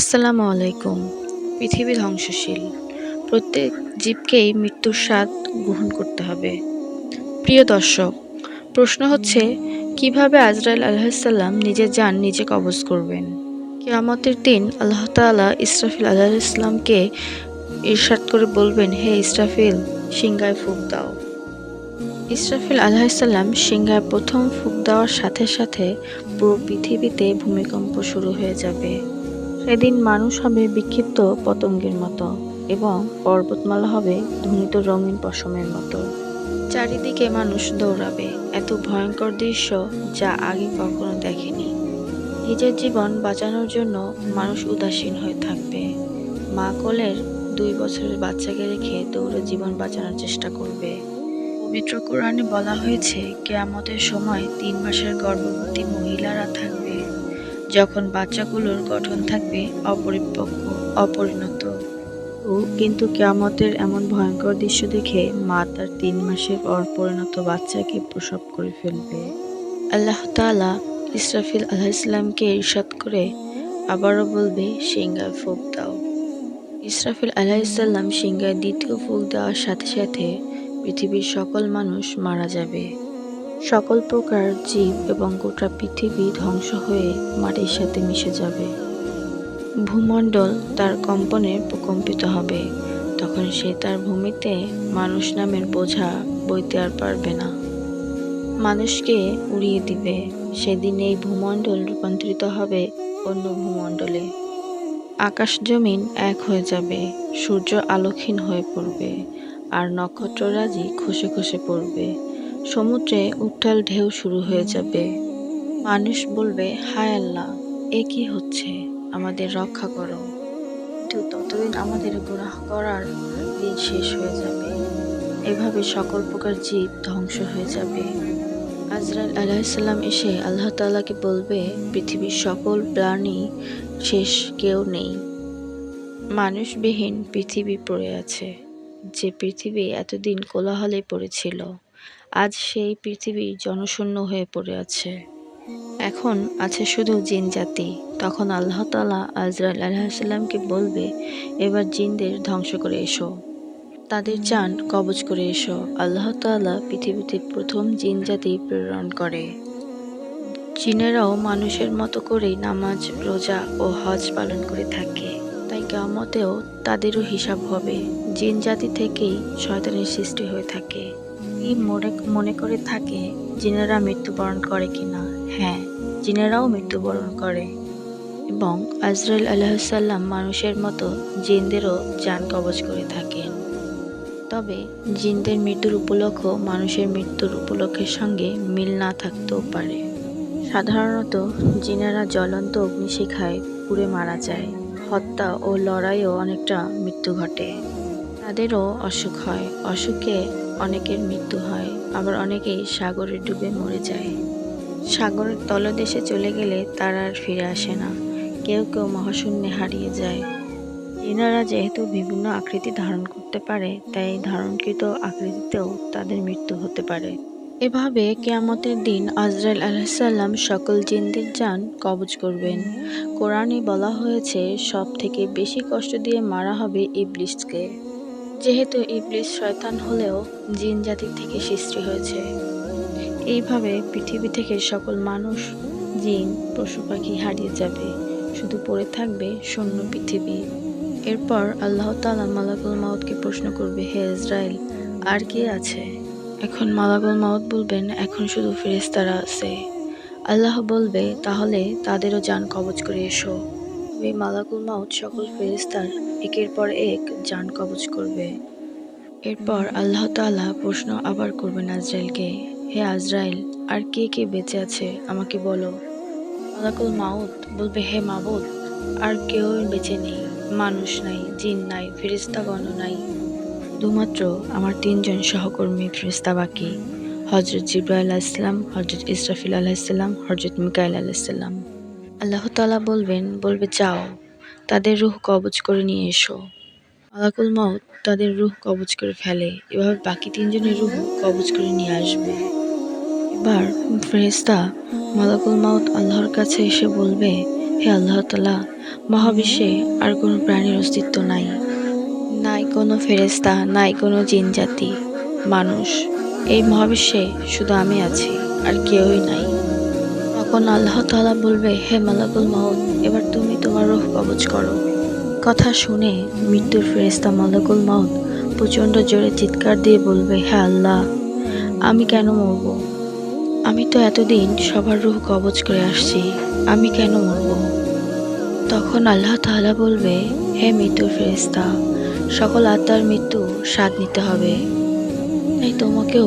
আসসালামু আলাইকুম। পৃথিবী ধ্বংসশীল। প্রত্যেক জীবকেই মৃত্যুর স্বাদ গ্রহণ করতে হবে। প্রিয় দর্শক, প্রশ্ন হচ্ছে, কীভাবে আজরাইল আলাহিসাল্লাম নিজের যান নিজে কবজ করবেন? কেয়ামতের দিন আল্লাহ তাআলা ইসরাফিল আলাইসাল্লামকে ইরশাদ করে বলবেন, হে ইসরাফিল সিংগায় ফুক দাও। ইসরাফিল আলাহিসাল্লাম সিংহায় প্রথম ফুক দেওয়ার সাথে সাথে পুরো পৃথিবীতে ভূমিকম্প শুরু হয়ে যাবে। সেদিন মানুষ হবে বিক্ষিপ্ত পতঙ্গের মতো এবং পর্বতমালা হবে ধ্বনিত রঙিন পশমের মতো। চারিদিকে মানুষ দৌড়াবে, এত ভয়ঙ্কর দৃশ্য যা আগে কখনো দেখেনি। নিজের জীবন বাঁচানোর জন্য মানুষ উদাসীন হয়ে থাকবে। মা কোলের দুই বছরের বাচ্চাকে রেখে দৌড়ে জীবন বাঁচানোর চেষ্টা করবে। পবিত্র কোরআনে বলা হয়েছে, কেয়ামতের সময় তিন মাসের গর্ভবতী মহিলারা থাকবে। যখন বাচ্চাগুলোর গঠন থাকবে অপরিপক্ক অপরিণত। ও কিন্তু কেয়ামতের এমন ভয়ঙ্কর দৃশ্য দেখে মা তার তিন মাসের অপরিণত বাচ্চাকে প্রসব করে ফেলবে। আল্লাহ তাআলা ইসরাফিল আলাইসলামকে ইরশাদ করে আবারও বলবে সিংহায় ফুক দাও। ইসরাফিল আলাইসাল্লাম সিঙ্গায় দ্বিতীয় ফুক দেওয়ার সাথে সাথে পৃথিবীর সকল মানুষ মারা যাবে। সকল প্রকার জীব এবং গোটা পৃথিবী ধ্বংস হয়ে মাটির সাথে মিশে যাবে। ভূমণ্ডল তার কম্পনে প্রকম্পিত হবে। তখন সে তার ভূমিতে মানুষ নামের বোঝা বইতে আর পারবে না। মানুষকে উড়িয়ে দিবে। সেদিন এই ভূমণ্ডল রূপান্তরিত হবে অন্য ভূমণ্ডলে। আকাশ জমিন এক হয়ে যাবে, সূর্য আলোকহীন হয়ে পড়বে, আর নক্ষত্ররাজি খসে খসে পড়বে। সমুদ্রে উত্তাল ঢেউ শুরু হয়ে যাবে। মানুষ বলবে, হায় আল্লাহ, এ কি হচ্ছে? আমাদের রক্ষা করো। কিন্তু ততদিন আমাদের গুনাহ করার দিন শেষ হয়ে যাবে। এভাবে সকল প্রকার জীব ধ্বংস হয়ে যাবে। আজরাইল আলাইসাল্লাম এসে আল্লাহ তাআলাকে বলবে, পৃথিবীর সকল প্রাণী শেষ কেউ নেই। মানুষবিহীন পৃথিবী পড়ে আছে। যে পৃথিবী এতদিন কোলাহলে পড়েছিল আজ সেই পৃথিবী জনশূন্য হয়ে পড়ে আছে। এখন আছে শুধু জিন জাতি। তখন আল্লাহ তালা আজরাইল আলাহিসাল্লামকে বলবে, এবার জিনদের ধ্বংস করে এসো। তাদের চান কবজ করে এসো। আল্লাহ তাআলা পৃথিবীতে প্রথম জিন জাতি প্রেরণ করে। জিনেরাও মানুষের মতো করেই নামাজ, রোজা ও হজ পালন করে থাকে। তাই কেয়ামতেও তাদেরও হিসাব হবে। জিন জাতি থেকেই শয়তানের সৃষ্টি হয়ে থাকে। এই মনে মনে করে থাকে জিনেরা মৃত্যুবরণ করে কিনা? হ্যাঁ জিনেরাও মৃত্যুবরণ করে। এবং আজরাইল আলাহিসাল্লাম মানুষের মতো জিনদেরও যান কবজ করে থাকেন। তবে জিনদের মৃত্যুর উপলক্ষ মানুষের মৃত্যুর উপলক্ষের সঙ্গে মিল না থাকতেও পারে। সাধারণত জিনেরা জ্বলন্ত অগ্নিশিখায় পুড়ে মারা যায়। হত্যা ও লড়াইও অনেকটা মৃত্যু ঘটে। তাদেরও অসুখ হয়। অসুখে অনেকের মৃত্যু হয়, আবার অনেকেই সাগরে ডুবে মরে যায়। সাগরের তলদেশে চলে গেলে তারা আর ফিরে আসে না। কেউ কেউ মহাশূন্যে হারিয়ে যায়। এনারা যেহেতু বিভিন্ন আকৃতি ধারণ করতে পারে, তাই ধারণকৃত আকৃতিতেও তাদের মৃত্যু হতে পারে। এভাবে কেয়ামতের দিন আজরাইল আলাহিসাল্লাম সকল জিনদের যান কবজ করবেন। কোরআনে বলা হয়েছে সব থেকে বেশি কষ্ট দিয়ে মারা হবে ইবলিসকে। যেহেতু ইবলিস শয়তান হলেও জিন জাতির থেকে সৃষ্টি হয়েছে। এইভাবে পৃথিবী থেকে সকল মানুষ, জিন, পশু পাখি হারিয়ে যাবে। শুধু পড়ে থাকবে শূন্য পৃথিবী। এরপর আল্লাহ তালা মালাকুল মাউদকে প্রশ্ন করবে, হে ইসরায়েল আর কে আছে? এখন মালাকুল মাউদ বলবেন, এখন শুধু ফেরেস্তারা আছে। আল্লাহ বলবে, তাহলে তাদেরও যান কবজ করে এসো। ওই মালাকুল মাউদ সকল ফেরেস্তার একের পর এক যান কবজ করবে। এরপর আল্লাহ তাআলা প্রশ্ন আবার করবেন আজরাইলকে, হে আজরাইল, আর কে কে বেঁচে আছে? আমাকে বলো। মালাকুল মাউত বলবে, হে মাবুদ, আর কেউ বেঁচে নেই, মানুষ নাই, জিন নাই ফেরিস্তাগণ নাই। শুধুমাত্র আমার তিনজন সহকর্মী ফেরিস্তা বাকি হজরত জিব্রাইল আলাইসাল্লাম হজরত ইসরাফিল আলাইসাল্লাম হজরত মিকাইল আলাইসাল্লাম আল্লাহ তালা বলবেন, বলবে, যাও, তাদের রুহ কবজ করে নিয়ে এসো। মালাকুল মাউত তাদের রুহ কবজ করে ফেলে। এভাবে বাকি তিনজনের রুহ কবজ করে নিয়ে আসবে। এবার ফেরেস্তা মালাকুল মাউত আল্লাহর কাছে এসে বলবে, হে আল্লাহ তালা মহাবিশ্বে আর কোনো প্রাণীর অস্তিত্ব নাই। নাই কোনো ফেরেস্তা নাই কোনো জিন জাতি, মানুষ। এই মহাবিশ্বে শুধু আমি আছি, আর কেউই নাই। তখন আল্লাহ তাআলা বলবে, হে মালাকুল মাউত, এবার তুমি তোমার রোহ কবজ করো। কথা শুনে মৃত্যুর ফেরেস্তা মালাকুল মাউত প্রচণ্ড জোরে চিৎকার দিয়ে বলবে, হে আল্লাহ, আমি কেন মরব? আমি তো এতদিন সবার রূহ কবজ করে আসছি, আমি কেন মরব? তখন আল্লাহ তাআলা বলবে, হে মৃত্যুর ফেরেস্তা সকল আত্মার মৃত্যু স্বাদ নিতে হবে, তাই তোমাকেও